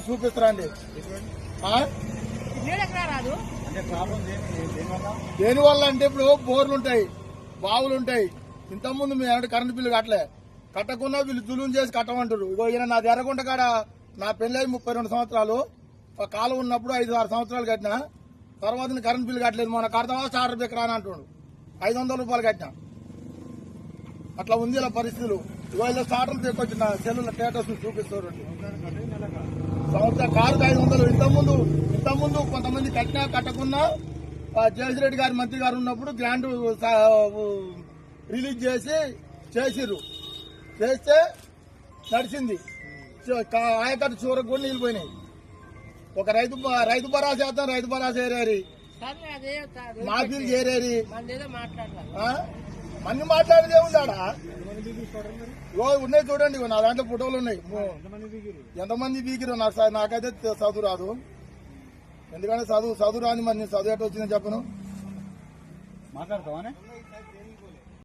చూపిస్తారండి. దేనివల్ల? అంటే ఇప్పుడు బోర్లు ఉంటాయి బావులు ఉంటాయి ఇంతకుముందు మేము ఏమంటే కరెంటు బిల్లు కట్టలే. కట్టకుండా వీళ్ళు జులుం చేసి కట్టమంటారు ఇగో ఈయన నా ఎర్రగుంట కాడ నా పెళ్ళై ముప్పై రెండు సంవత్సరాలు. ఒక కాలం ఉన్నప్పుడు ఐదు ఆరు సంవత్సరాలు కట్టిన. తర్వాత నేను కరెంటు బిల్లు కట్టలేదు. మొన్న కడతావా స్టార్ రూపాయలు రాని అంటున్నాడు ఐదు వందల రూపాయలు కట్టిన. అట్లా ఉంది ఇలా పరిస్థితులు. ఇగో ఇలా స్టార్టర్లు తెచ్కొచ్చిన సెల్లుల స్టేటస్ చూపిస్తారు సంవత్సరం కారుకు ఐదు వందలు. ఇంతకుముందు ఇంతకుముందు కొంతమంది కట్టినా కట్టకున్నా ఆ, జయశ్రెడ్డి గారి మంత్రి గారు ఉన్నప్పుడు గ్రాండ్ రిలీజ్ చేసి చేసిర్రు. చేస్తే నడిచింది. ఆయకట్టు చివరకు కూడా నీళ్ళు పోయినాయి. ఒక రైతు రైతు భరోసా చేద్దాం రైతు భరోసా కాదు. మాఫీలు చేరేరి? మన్ని మాట్లాడేది ఏముందాడా ఉన్నాయి చూడండి నా దాంట్లో ఫోటోలు ఉన్నాయి. ఎంతమంది బీకిరు నాకు నాకైతే చదువు రాదు. ఎందుకంటే చదువు చదువు రాని మరి నేను చదువు ఎట్ట వచ్చిందని చెప్పను? మాట్లాడతావా